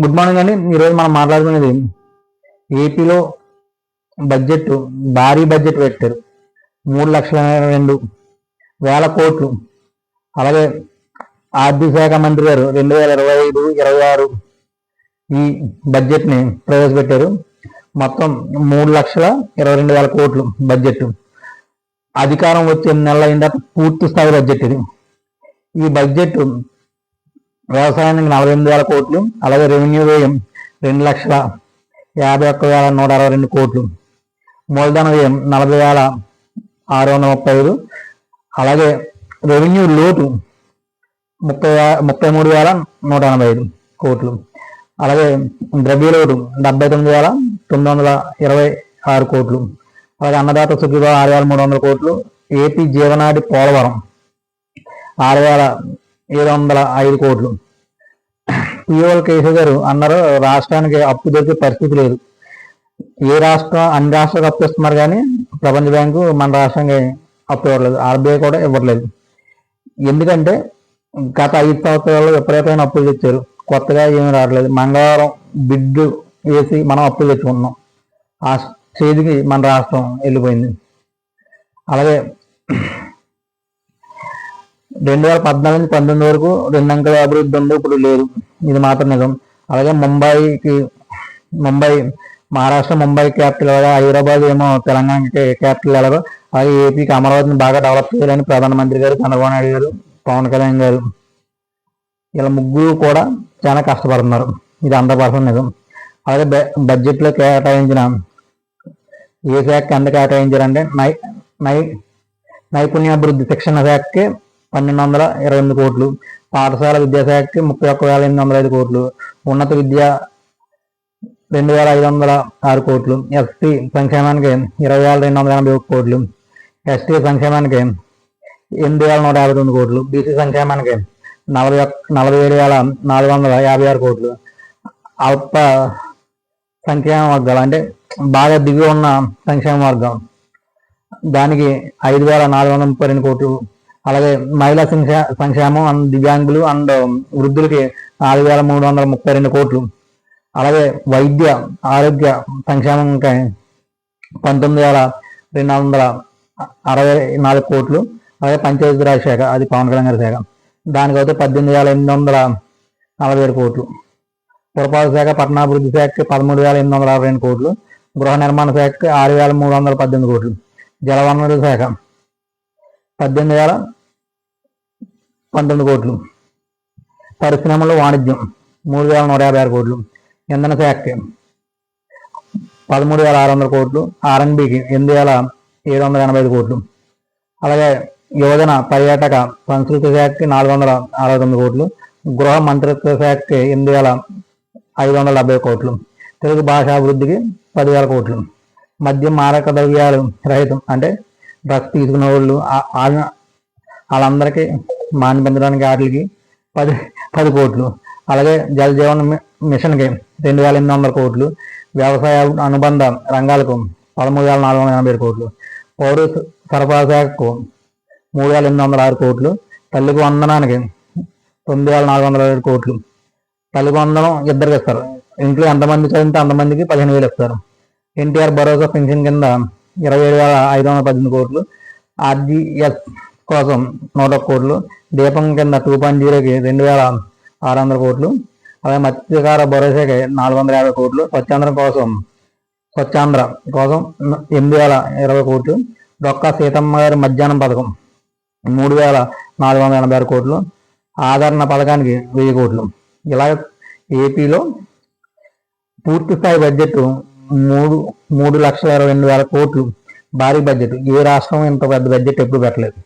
Good morning అండి. ఈరోజు మనం మాట్లాడుకునేది ఏపీలో బడ్జెట్ భారీ బడ్జెట్ పెట్టారు. మూడు లక్షల రెండు వేల కోట్లు. అలాగే ఆర్థిక శాఖ మంత్రి గారు రెండు వేల ఇరవై ఐదు ఇరవై ఆరు ఈ బడ్జెట్ని ప్రవేశపెట్టారు. మొత్తం మూడు లక్షల ఇరవై రెండు వేల కోట్లు బడ్జెట్ అధికారం వచ్చే నెల అయిందా పూర్తి స్థాయి బడ్జెట్ ఇది. ఈ బడ్జెట్ వ్యవసాయానికి నలభై ఎనిమిది వేల కోట్లు అలాగే రెవెన్యూ వ్యయం రెండు లక్షల యాభై ఒక్క వేల నూట అరవై రెండు కోట్లు. మూలధన వ్యయం నలభై వేల ఆరు వందల ముప్పై ఐదు. అలాగే రెవెన్యూ లోటు ముప్పై ముప్పై మూడు వేల నూట ఎనభై ఐదు కోట్లు. అలాగే ద్రవ్య లోటు డెబ్బై తొమ్మిది వేల తొమ్మిది వందల ఇరవై ఆరు కోట్లు. అలాగే అన్నదాత సుఖీభావ ఆరు వేల మూడు వందల కోట్లు. ఏపీ జీవనాడి పోలవరం ఆరు వేల ఏడు వందల ఐదు కోట్లు. పిఓల్ కేసీ గారు అన్నారు రాష్ట్రానికి అప్పు దొరికే పరిస్థితి లేదు. ఏ రాష్ట్రం అన్ని రాష్ట్రాలకు అప్పు ఇస్తున్నారు కానీ ప్రపంచ బ్యాంకు మన రాష్ట్రానికి అప్పు ఇవ్వట్లేదు. ఆర్బీఐ కూడా ఇవ్వట్లేదు. ఎందుకంటే గత ఐదు సంవత్సరాల్లో విపరీతమైన అప్పులు తెచ్చారు. కొత్తగా ఏమీ రావట్లేదు. మంగళవారం బిడ్డు వేసి మనం అప్పులు తెచ్చుకుంటున్నాం. ఆ స్టేజ్కి మన రాష్ట్రం వెళ్ళిపోయింది. అలాగే రెండు వేల పద్నాలుగు నుంచి పంతొమ్మిది వరకు రెండు అంకెల అభివృద్ధి ఉంది ఇప్పుడు లేదు. ఇది మాత్రం నిజం. అలాగే ముంబైకి ముంబై మహారాష్ట్ర ముంబై క్యాపిటల్ అలాగే హైదరాబాద్ ఏమో తెలంగాణకి క్యాపిటల్ ఎలాగో అలాగే ఏపీకి అమరావతిని బాగా డెవలప్ చేయాలని ప్రధానమంత్రి గారు చంద్రబాబు నాయుడు గారు పవన్ కళ్యాణ్ గారు. ఇలా ముగ్గురు కూడా చాలా కష్టపడుతున్నారు. ఇది అంత పర్సెంట్ నిజం. అలాగే బ- బడ్జెట్లో కేటాయించిన ఏ శాఖకి ఎంత కేటాయించారంటే నై నై నైపుణ్యాభివృద్ధి శిక్షణ శాఖకి పన్నెండు వందల ఇరవై ఎనిమిది కోట్లు. పాఠశాల విద్యాశాఖకి ముప్పై ఒక్క వేల ఎనిమిది వందల ఐదు కోట్లు. ఉన్నత విద్య రెండు వేల ఐదు వందల ఆరు కోట్లు. ఎస్టీ సంక్షేమానికి ఇరవై వేల రెండు వందల ఎనభై ఒక్క కోట్లు. ఎస్టీ సంక్షేమానికి ఎనిమిది వేల నూట యాభై తొమ్మిది కోట్లు. బీసీ సంక్షేమానికి నలభై ఒక్క నలభై ఏడు వేల నాలుగు వందల యాభై ఆరు కోట్లు. అల్ప సంక్షేమ వర్గాలు అంటే బాగా దిగి ఉన్న సంక్షేమ వర్గం. దానికి ఐదు వేల నాలుగు వందల ముప్పై రెండు కోట్లు అలాగే మహిళా సంక్షే సంక్షేమం అండ్ దివ్యాంగులు అండ్ వృద్ధులకి నాలుగు వేల మూడు వందల ముప్పై రెండు కోట్లు. అలాగే వైద్య ఆరోగ్య సంక్షేమంకి పంతొమ్మిది వేల రెండు వందల అరవై నాలుగు కోట్లు. అలాగే పంచాయతీరాజ్ శాఖ అది పవన్ కళ్యాణ్ గారి శాఖ. దానికైతే పద్దెనిమిది వేల ఎనిమిది వందల నలభై ఏడు కోట్లు. పురపాలక శాఖ పట్టణాభివృద్ధి శాఖకి పదమూడు వేల ఎనిమిది వందల అరవై రెండు కోట్లు. గృహ నిర్మాణ శాఖకి ఆరు వేల మూడు వందల పద్దెనిమిది కోట్లు. జలవనరుల శాఖ పద్దెనిమిది వేల పంతొమ్మిది కోట్లు. పరిశ్రమలు వాణిజ్యం మూడు వేల నూట యాభై ఆరు కోట్లు. ఇంధన శాఖకి పదమూడు వేల ఆరు వందల కోట్లు. ఆర్ఎన్బికి ఎనిమిది వేల ఏడు వందల ఎనభై ఐదు కోట్లు. అలాగే యువజన పర్యాటక సంస్కృతి శాఖకి నాలుగు వందల అరవై తొమ్మిది కోట్లు. గృహ మంత్రిత్వ శాఖకి ఎనిమిది వేల ఐదు వందల డెబ్బై కోట్లు. తెలుగు భాషాభివృద్ధికి పదివేల కోట్లు. మద్యం మారక ద్రవ్యాలు రహితం అంటే డ్రగ్స్ తీసుకున్న వాళ్ళు వాళ్ళందరికీ మాని పెంచడానికి వాటికి పది పది కోట్లు. అలాగే జల జీవన్ మిషన్కి రెండు వేల ఎనిమిది వందల కోట్లు. వ్యవసాయ అనుబంధ రంగాలకు పదమూడు వేల నాలుగు వందల ఎనభై కోట్లు. పౌర సరఫరా శాఖకు మూడు వేల ఎనిమిది వందల ఆరు కోట్లు. తల్లికి వందనానికి తొమ్మిది వేల నాలుగు వందల ఏడు కోట్లు. తల్లికి వందనం ఇద్దరికి ఇస్తారు. ఇంట్లో ఎంతమంది చదివితే అంతమందికి పదిహేను వేలు ఇస్తారు. ఎన్టీఆర్ భరోసా పెన్షన్ కింద ఇరవై ఏడు వేల ఐదు వందల పద్దెనిమిది కోట్లు. ఆర్జీఎస్ కోసం నూట కోట్లు. దీపం కింద టూ పాయింట్ జీరోకి రెండు వేల ఆరు వందల కోట్లు. అలాగే మత్స్యకార భరోసాకి నాలుగు వందల యాభై కోట్లు. స్వచ్ఛాంధ్ర కోసం స్వచ్ఛాంధ్ర కోసం ఎనిమిది వేల ఇరవై కోట్లు. డొక్కా సీతమ్మ గారి మధ్యాహ్నం పథకం మూడు వేల నాలుగు వందల ఎనభై ఆరు కోట్లు. ఆదరణ పథకానికి వెయ్యి కోట్లు. ఇలా ఏపీలో పూర్తి స్థాయి బడ్జెట్ మూడు మూడు లక్షల ఇరవై రెండు వేల కోట్లు భారీ బడ్జెట్ ఏ రాష్ట్రం ఇంత పెద్ద బడ్జెట్ ఎప్పుడు పెట్టలేదు.